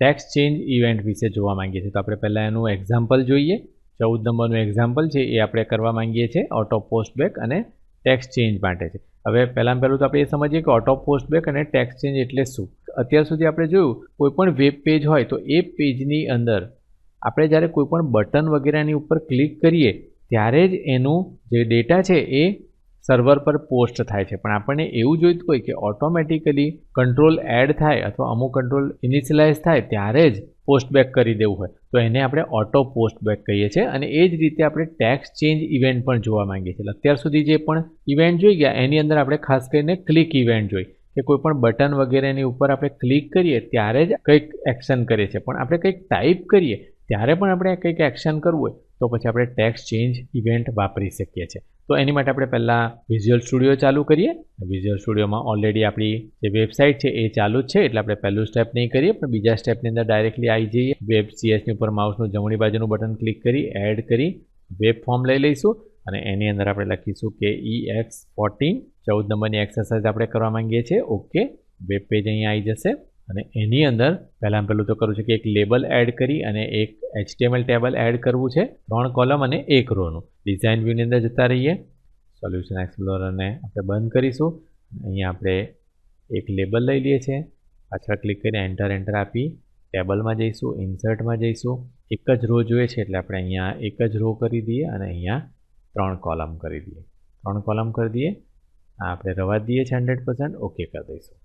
text change event વિશે જોવા માંગીએ છીએ. તો આપણે પહેલાં એનું એક્ઝામ્પલ જોઈએ. ચૌદ નંબરનું એક્ઝામ્પલ છે, એ આપણે કરવા માંગીએ છીએ ઓટો પોસ્ટબેક અને ટેક્સ ચેન્જ માટે છે. હવે પહેલાં પહેલું તો આપણે એ સમજીએ કે ઓટો પોસ્ટ બેક અને ટેક્સ ચેન્જ એટલે શું? અત્યાર સુધી આપણે જોયું કોઈપણ વેબ પેજ હોય તો એ પેજની અંદર આપણે જ્યારે કોઈપણ બટન વગેરેની ઉપર ક્લિક કરીએ, ત્યારે જ એનું જે ડેટા છે એ સર્વર પર પોસ્ટ થાય છે. પણ આપણને એવું જોઈતું હોય કે ઓટોમેટિકલી કંટ્રોલ એડ થાય અથવા અમુક કંટ્રોલ ઇનિશિયલાઇઝ થાય ત્યારે જ પોસ્ટ બેક કરી દેવું હોય. તો એને આપણે ઓટો પોસ્ટ બેક કહીએ છીએ અને એ જ રીતે આપણે ટેક્સ ચેન્જ ઇવેન્ટ પણ જોવા માંગીએ છીએ. અત્યાર સુધી જે પણ ઇવેન્ટ જોઈ ગયા, એની અંદર આપણે ખાસ કરીને ક્લિક ઇવેન્ટ જોઈ કે કોઈ પણ બટન વગેરેની ઉપર આપણે ક્લિક કરીએ ત્યારે જ કંઈક એક્શન કરીએ છીએ. પણ આપણે કંઈક ટાઈપ કરીએ, ત્યારે પણ આપણે કંઈક એક્શન કરવું હોય તો પછી આપણે ટેક્સ ચેન્જ ઇવેન્ટ વાપરી શકીએ છીએ. તો એની માટે આપણે પહેલાં વિઝ્યુઅલ સ્ટુડિયો ચાલુ કરીએ. વિઝ્યુઅલ સ્ટુડિયોમાં ઓલરેડી આપણી જે વેબસાઇટ છે એ ચાલુ છે, એટલે આપણે પહેલું સ્ટેપ નહીં કરીએ, પણ બીજા સ્ટેપની અંદર ડાયરેક્ટલી આવી જઈએ. વેબ સીએસની ઉપર માઉસનું જમણી બાજુનું બટન ક્લિક કરી એડ કરી વેબ ફોર્મ લઈ લઈશું. અને એની અંદર આપણે લખીશું કે ઈ એક્સ ફોર્ટીન ચૌદ નંબરની એક્સરસાઇઝ આપણે કરવા માંગીએ છીએ. ઓકે વેબ પેજ અહીંયા આવી જશે. અને એની અંદર પહેલાં પહેલું તો કરવું છે કે એક લેબલ એડ કરી અને એક એચટીએમએલ ટેબલ એડ કરવું છે. ત્રણ કોલમ અને એક રોનું. ડિઝાઇન વ્યૂની અંદર જતા રહીએ. સોલ્યુશન એક્સપ્લોરરને આપણે બંધ કરીશું. અહીંયા આપણે એક લેબલ લઈ લઈએ છીએ. પાછળ ક્લિક કરીને એન્ટર એન્ટર આપી ટેબલમાં જઈશું, ઇન્સર્ટમાં જઈશું. એક જ રો જોઈએ છે એટલે આપણે અહીંયા એક જ રો કરી દઈએ અને અહીંયા ત્રણ કોલમ કરી દઈએ. ત્રણ કોલમ કરી દઈએ. આપણે રવા દઈએ છીએ હંડ્રેડ ઓકે કરી દઈશું.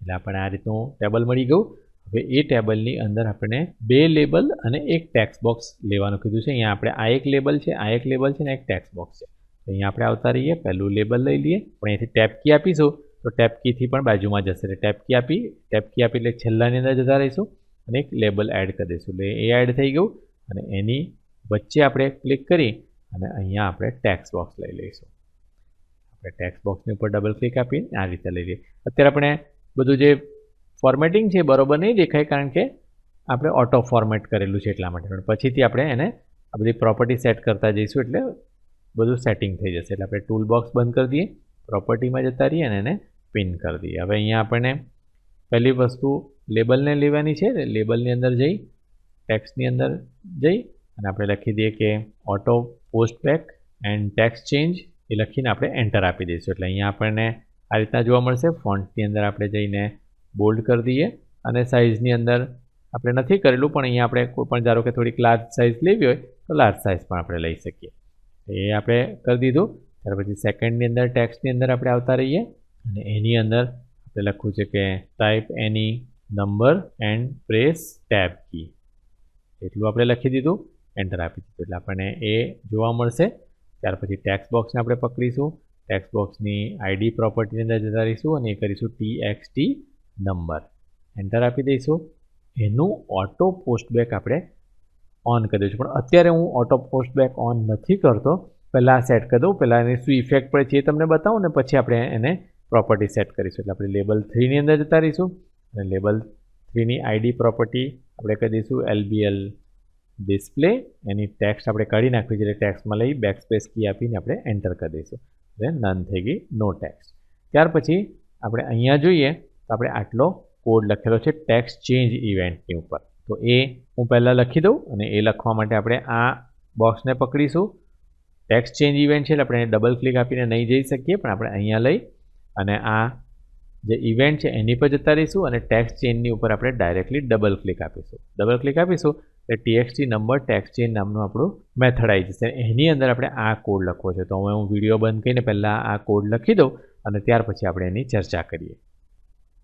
એટલે આપણે આ રીતનું ટેબલ મળી ગયું. હવે એ ટેબલની અંદર આપણે બે લેબલ અને એક ટેક્સ બોક્સ લેવાનું કીધું છે. અહીંયા આપણે આ એક લેબલ છે, આ એક લેબલ છે ને એક ટેક્સ બોક્સ છે. તો અહીંયા આપણે આવતા રહીએ, પહેલું લેબલ લઈ લઈએ. પણ અહીંથી ટેપ કી આપીશું. તો ટેપ કીથી પણ બાજુમાં જશે. એટલે ટેપ કી આપી ટેપ કી આપી એટલે છેલ્લાની અંદર જતા રહીશું અને એક લેબલ એડ કરી દઈશું. એટલે એ એડ થઈ ગયું અને એની વચ્ચે આપણે ક્લિક કરી અને અહીંયા આપણે ટેક્સ બોક્સ લઈ લઈશું. આપણે ટેક્સ બોક્સની ઉપર ડબલ ક્લિક આપીને આ રીતે લઈ લઈએ. અત્યારે આપણે બધું જે ફોર્મેટિંગ છે બરોબર નહીં દેખાય કારણ કે આપણે ઓટો ફોર્મેટ કરેલું છે એટલા માટે. પછીથી આપણે એને આ બધી પ્રોપર્ટી સેટ કરતા જઈશું એટલે બધું સેટિંગ થઈ જશે. એટલે આપણે ટૂલ બોક્સ બંધ કરી દઈએ પ્રોપર્ટીમાં જતા રહીએ અને એને પિન કરી દઈએ. હવે અહીંયા આપણને પહેલી વસ્તુ લેબલને લેવાની છે. લેબલની અંદર જઈ ટેક્સની અંદર જઈ અને આપણે લખી દઈએ કે auto post back and text change એ લખીને આપણે એન્ટર આપી દઈશું. એટલે અહીંયા આપણને આ રીતના જોવા મળશે. ફોન્ટની અંદર આપણે જઈને બોલ્ડ કરી દઈએ અને સાઇઝની અંદર આપણે નથી કરેલું, પણ અહીંયા આપણે કોઈ પણ ધારો કે થોડીક લાર્જ સાઇઝ લેવી હોય, તો લાર્જ સાઇઝ પણ આપણે લઈ શકીએ. એ આપણે કરી દીધું. ત્યાર પછી સેકન્ડની અંદર ટેક્સની અંદર આપણે આવતા રહીએ અને એની અંદર આપણે લખવું છે કે type any number and press tab key એટલું આપણે લખી દીધું. એન્ટર આપી દીધું. એટલે આપણને એ જોવા મળશે. ત્યાર પછી ટેક્સ બોક્સને આપણે પકડીશું. ટેક્સ બોક્સની આઈડી પ્રોપર્ટીની અંદર જતા રહીશું અને એ કરીશું T X T number enter આપી દઈશું. એનું ઓટો પોસ્ટબેક આપણે ઓન કરી દઈશું. પણ અત્યારે હું ઓટો પોસ્ટબેક ઓન નથી કરતો. પહેલાં સેટ કરી દઉં. પહેલાં એની શું ઇફેક્ટ પડે છે એ તમને બતાવું ને પછી આપણે એને પ્રોપર્ટી સેટ કરીશું. એટલે આપણે લેબલ થ્રીની અંદર જતા રહીશું. અને લેબલ થ્રીની આઈડી પ્રોપર્ટી આપણે કહી દઈશું. એલબીએલ ડિસ્પ્લે એની ટેક્સ્ટ આપણે કાઢી નાખવી છે એટલે ટેક્સ્ટમાં લઈ બેક સ્પેસ કી આપીને આપણે એન્ટર કરી દઈશું. એટલે નન થઈ ગઈ નો ટેક્સ્ટ ત્યાર પછી આપણે અહીંયા જોઈએ તો આપણે આટલો કોડ લખેલો છે ટેક્સ ચેન્જ ઇવેન્ટની ઉપર. તો એ હું પહેલાં લખી દઉં અને એ લખવા માટે આપણે આ બોક્સને પકડીશું. ટેક્સ ચેન્જ ઇવેન્ટ છે એટલે આપણે ડબલ ક્લિક આપીને નહીં જઈ શકીએ, પણ આપણે અહીંયા લઈ અને આ જે ઇવેન્ટ છે એની પર જતા રહીશું અને ટેક્સ ચેનની ઉપર આપણે ડાયરેક્ટલી ડબલ ક્લિક આપીશું. ડબલ ક્લિક આપીશું એટલે ટીએક્સટી નંબર ટેક્સ ચેન નામનું આપણું મેથડ આવી જશે. એની અંદર આપણે આ કોડ લખવો છે. તો હવે હું વીડિયો બંધ કરીને પહેલાં આ કોડ લખી દઉં અને ત્યાર પછી આપણે એની ચર્ચા કરીએ.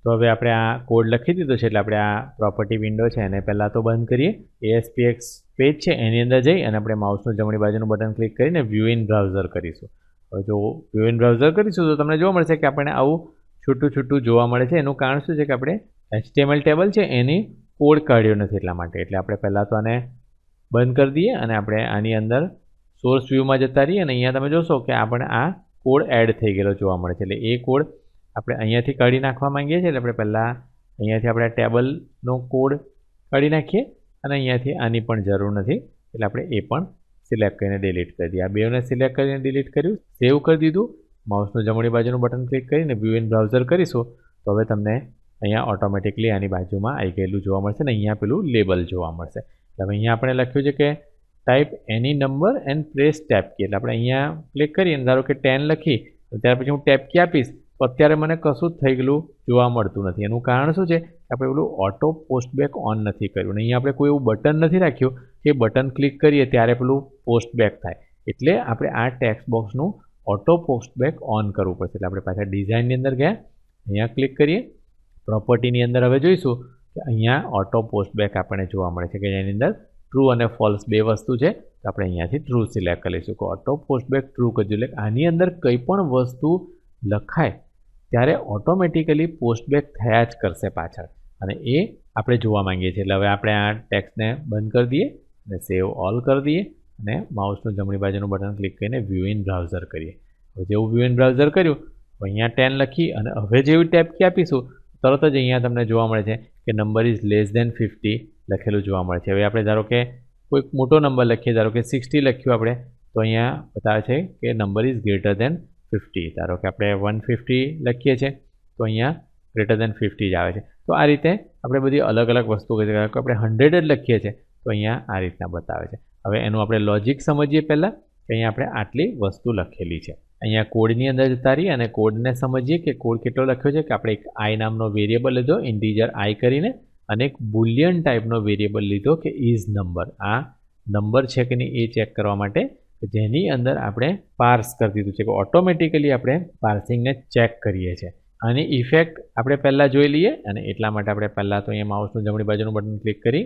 તો હવે આપણે આ કોડ લખી દીધો છે એટલે આપણે આ પ્રોપર્ટી વિન્ડો છે એને પહેલાં તો બંધ કરીએ. એએસપીએક્સ પેજ છે, એની અંદર જઈ અને આપણે માઉસનું જમણી બાજુનું બટન ક્લિક કરીને વ્યૂ ઇન બ્રાઉઝર કરીશું. હવે જો વ્યૂ ઇન બ્રાઉઝર કરીશું તો તમને જોવા મળશે કે આપણને આવું છૂટું છૂટું જોવા મળે છે. એનું કારણ શું છે કે આપણે એચટીએમએલ ટેબલ છે, એની કોડ કાઢ્યો નથી એટલા માટે. એટલે આપણે પહેલાં તો આને બંધ કરી દઈએ અને આપણે આની અંદર સોર્સ વ્યૂમાં જતા રહીએ અને અહીંયા તમે જોશો કે આપણે આ કોડ એડ થઈ ગયેલો જોવા મળે છે. એટલે એ કોડ આપણે અહીંયાથી કાઢી નાખવા માંગીએ છીએ. એટલે આપણે પહેલાં અહીંયાથી આપણે ટેબલનો કોડ કાઢી નાખીએ અને અહીંયાથી આની પણ જરૂર નથી. એટલે આપણે એ પણ સિલેક્ટ કરીને ડિલીટ કરી દઈએ. આ બેને સિલેક્ટ કરીને ડિલીટ કર્યું સેવ કરી દીધું. માઉસનું જમણી બાજુનું બટન ક્લિક કરીને વ્યૂ ઇન બ્રાઉઝર કરીશું. તો હવે તમને અહીંયા ઓટોમેટિકલી આની બાજુમાં આવી ગયેલું જોવા મળશે ને અહીંયા પેલું લેબલ જોવા મળશે. એટલે હવે અહીંયા આપણે લખ્યું છે કે type any number and press tab key એટલે આપણે અહીંયા ક્લિક કરીએ ધારો કે ટેન લખી ત્યાર પછી હું ટેપ કી આપીશ, તો અત્યારે મને કશું જ થઈ ગયેલું જોવા મળતું નથી. એનું કારણ શું છે આપણે પેલું ઓટો પોસ્ટબેક ઓન નથી કર્યું. અને અહીંયા આપણે કોઈ એવું બટન નથી રાખ્યું કે બટન ક્લિક કરીએ ત્યારે પેલું પોસ્ટબેક થાય. એટલે આપણે આ ટેક્સ્ટ બોક્સનું ઓટો પોસ્ટબેક ઓન કરવું પડશે. એટલે આપણે પાછા ડિઝાઇનની અંદર ગયા, અહીંયા ક્લિક કરીએ. પ્રોપર્ટીની અંદર હવે જોઈશું કે અહીંયા ઓટો પોસ્ટબેક આપણને જોવા મળે છે કે જેની અંદર ટ્રુ અને ફોલ્સ બે વસ્તુ છે. તો આપણે અહીંયાથી ટ્રુ સિલેક્ટ કરી લઈશું. કે ઓટો પોસ્ટબેક ટ્રુ કરજો એટલે આની અંદર કંઈ પણ વસ્તુ લખાય, ત્યારે ઓટોમેટિકલી પોસ્ટબેક થયા જ કરશે પાછળ. અને એ આપણે જોવા માંગીએ છીએ. એટલે હવે આપણે આ ટેક્સ્ટને બંધ કરી દઈએ અને સેવ ઓલ કરી દઈએ અને માઉસનું જમણી બાજુનું બટન ક્લિક કરીને વ્યૂ ઇન બ્રાઉઝર કરીએ. હવે જેવું વ્યૂ ઇન બ્રાઉઝર કર્યું અહીંયા ટેન લખી અને હવે જેવી ટેપ કી આપીશું તરત જ અહીંયા તમને જોવા મળે છે કે number is less than fifty લખેલું જોવા મળે છે. હવે આપણે ધારો કે કોઈક મોટો નંબર લખીએ, ધારો કે સિક્સટી લખ્યું આપણે, તો અહીંયા બતાવે છે કે number is greater than fifty ધારો કે આપણે વન ફિફ્ટી લખીએ છીએ, તો અહીંયા ગ્રેટર દેન ફિફ્ટી જ આવે છે. તો આ રીતે આપણે બધી અલગ અલગ વસ્તુ કરીએ છીએ કે આપણે હંડ્રેડ જ લખીએ છીએ, તો અહીંયા આ રીતના બતાવે છે. હવે એનું આપણે લોજિક સમજીએ પહેલાં કે અહીંયા આપણે આટલી વસ્તુ લખેલી છે. અહીંયા કોડની અંદર જતા રહીએ અને કોડને સમજીએ કે કોડ કેટલો લખ્યો છે, કે આપણે એક આઈ નામનો વેરિયેબલ લીધો ઇન્ટીજર આઈ કરીને અને એક બુલિયન ટાઈપનો વેરિયેબલ લીધો કે ઇઝ નંબર આ નંબર છે કે નહીં એ ચેક કરવા માટે જેની અંદર આપણે પાર્સ કરી દીધું છે, કે ઓટોમેટિકલી આપણે પાર્સિંગને ચેક કરીએ છીએ. આની ઇફેક્ટ આપણે પહેલાં જોઈ લઈએ અને એટલા માટે આપણે પહેલાં તો અહીંયા માઉસનું જમણી બાજુનું બટન ક્લિક કરી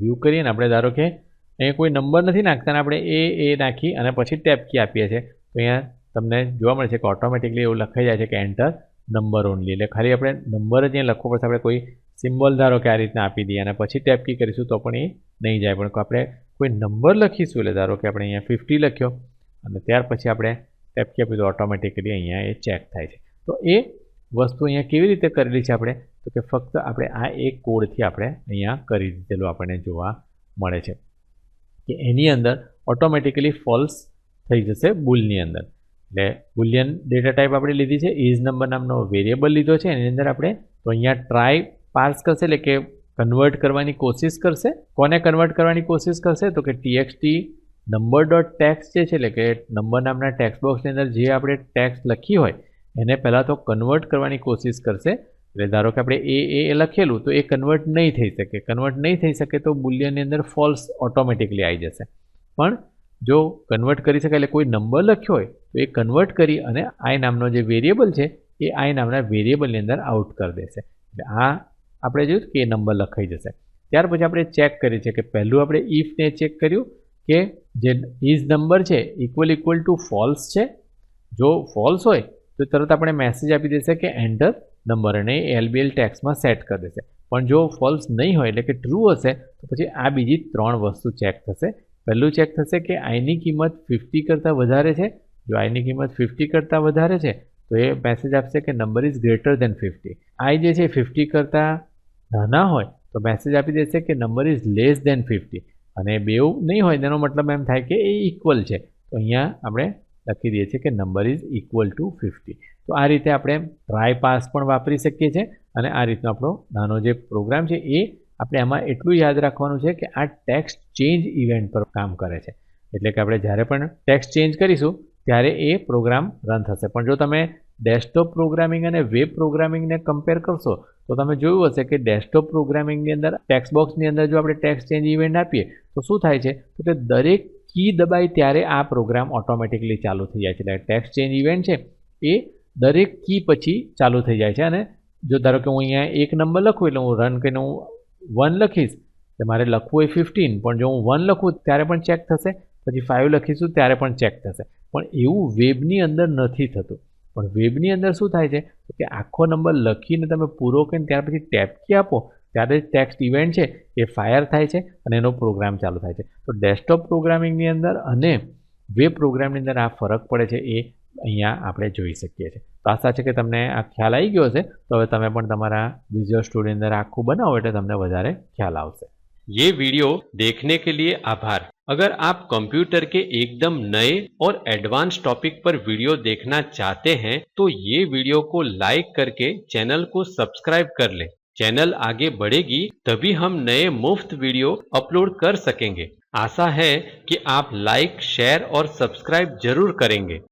વ્યૂ કરીએ ને આપણે ધારો કે અહીંયા કોઈ નંબર નથી નાખતા અને આપણે એ એ નાખી અને પછી ટેપ કી આપીએ છીએ. તો અહીંયા તમને જોવા મળે છે કે ઓટોમેટિકલી એવું લખાઈ જાય છે કે એન્ટર નંબર ઓનલી એટલે ખાલી આપણે નંબર જ અહીંયા લખવો પડશે. આપણે કોઈ સિમ્બોલ ધારો કે આ રીતના આપી દઈએ અને પછી ટેપ કી કરીશું તો પણ એ નહીં જાય. પણ આપણે કોઈ નંબર લખીશું એટલે ધારો કે આપણે અહીંયા ફિફ્ટી લખ્યો અને ત્યાર પછી આપણે ટેપ કી આપી તો ઓટોમેટિકલી અહીંયા એ ચેક થાય છે. તો એ વસ્તુ અહીંયા કેવી રીતે કરેલી છે આપણે? તો કે ફક્ત આપણે આ એક કોડથી આપણે અહીંયા કરી દીધેલું આપણને જોવા મળે છે. કે એની અંદર ઓટોમેટિકલી ફોલ્સ થઈ જશે બુલની અંદર. એટલે બુલિયન ડેટા ટાઈપ આપણે લીધી છે ઇઝ નંબર નામનો વેરિયેબલ લીધો છે, એની અંદર આપણે તો અહીંયા ટ્રાય પાર્સ કરશે, એટલે કે કન્વર્ટ કરવાની કોશિશ કરશે. કોને કન્વર્ટ કરવાની કોશિશ કરશે? તો કે ટીએક્સટી નંબર ડોટ ટેક્સ જે છે, એટલે કે નંબર નામના ટેક્સ બોક્સની અંદર જે આપણે ટેક્સ લખી હોય, એને પહેલાં તો કન્વર્ટ કરવાની કોશિશ કરશે. એટલે ધારો કે આપણે એ એ લખેલું, તો એ કન્વર્ટ નહીં થઈ શકે. કન્વર્ટ નહીં થઈ શકે તો બુલિયનની અંદર ફોલ્સ ઓટોમેટિકલી આવી જશે. પણ જો કન્વર્ટ કરી શકાય એટલે કોઈ નંબર લખ્યો હોય, તો એ કન્વર્ટ કરી અને આઈ નામનો જે વેરિયેબલ છે, એ આઈ નામના વેરિયેબલની અંદર આઉટ કરી દેશે. એટલે આ આપણે જોયું કે એ નંબર લખાઈ જશે. ત્યાર પછી આપણે ચેક કરીએ છીએ કે પહેલું આપણે ઇફને ચેક કર્યું કે જે ઇઝ નંબર છે ઇક્વલ ઇક્વલ ટુ ફોલ્સ છે. જો ફોલ્સ હોય, તો તરત આપણે મેસેજ આપી દેશે કે એન્ટર નંબર અને એલબીએલ ટેક્સમાં સેટ કરી દેશે. પણ જો ફોલ્સ નહીં હોય, એટલે કે ટ્રુ હશે, તો પછી આ બીજી ત્રણ વસ્તુ ચેક થશે. પહેલું ચેક થશે કે આઈની કિંમત ફિફ્ટી કરતાં વધારે છે. જો આઈની કિંમત ફિફ્ટી કરતાં વધારે છે, તો એ મેસેજ આપશે કે number is greater than fifty આઈ જે છે ફિફ્ટી કરતાં નાના હોય, તો મેસેજ આપી દેશે કે number is less than fifty અને બેવ નહીં હોય, તેનો મતલબ એમ થાય કે એ ઇક્વલ છે. તો અહીંયા આપણે લખી દઈએ છીએ કે number is equal to fifty તો આ રીતે આપણે ટ્રાય પાસ પણ વાપરી શકીએ છીએ અને આ રીતનો આપણો નાનો જે પ્રોગ્રામ છે એ આપણે એમાં એટલું યાદ રાખવાનું છે કે આ ટેક્સ્ટ ચેન્જ ઇવેન્ટ પર કામ કરે છે. એટલે કે આપણે જ્યારે પણ ટેક્સ્ટ ચેન્જ કરીશું, ત્યારે એ પ્રોગ્રામ રન થશે. પણ જો તમે ડેસ્કટોપ પ્રોગ્રામિંગ અને વેબ પ્રોગ્રામિંગને કમ્પેર કરશો, તો તમે જોયું હશે કે ડેસ્કટોપ પ્રોગ્રામિંગની અંદર ટેક્સ બોક્સની અંદર જો આપણે ટેક્સ ચેન્જ ઇવેન્ટ આપીએ, તો શું થાય છે? તો કે દરેક કી દબાય ત્યારે આ પ્રોગ્રામ ઓટોમેટિકલી ચાલુ થઈ જાય છે. એટલે ટેક્સ ચેન્જ ઇવેન્ટ છે, એ દરેક કી પછી ચાલુ થઈ જાય છે. અને જો ધારો કે હું અહીંયા એક નંબર લખું, એટલે હું રન કરીને હું વન લખીશ, કે મારે લખવું એ ફિફ્ટીન પણ જો હું વન લખું ત્યારે પણ ચેક થશે, પછી ફાઇવ લખીશું ત્યારે પણ ચેક થશે. પણ એવું વેબની અંદર નથી થતું. પણ વેબની અંદર શું થાય છે? કે આખો નંબર લખીને તમે પૂરો કરીને ત્યાર પછી ટેપકી આપો, ત્યારે ટેક્સ્ટ ઇવેન્ટ છે, એ ફાયર થાય છે અને એનો પ્રોગ્રામ ચાલુ થાય છે. તો ડેસ્કટોપ પ્રોગ્રામિંગની અંદર અને વેબ પ્રોગ્રામની અંદર આ ફરક પડે છે એ અહીંયા આપણે જોઈ શકીએ છીએ. તો આશા છે કે તમને આ ખ્યાલ આવી ગયો હશે તો હવે તમે પણ તમારા વિઝ્યુઅલ સ્ટુડિયો અંદર આખું બનાવો એટલે તમને વધારે ખ્યાલ આવશે ये वीडियो देखने के लिए आभार अगर आप कंप्यूटर के एकदम नए और एडवांस टॉपिक पर वीडियो देखना चाहते हैं तो ये वीडियो को लाइक करके चैनल को सब्सक्राइब कर लें चैनल आगे बढ़ेगी तभी हम नए मुफ्त वीडियो अपलोड कर सकेंगे आशा है कि आप लाइक शेयर और सब्सक्राइब जरूर करेंगे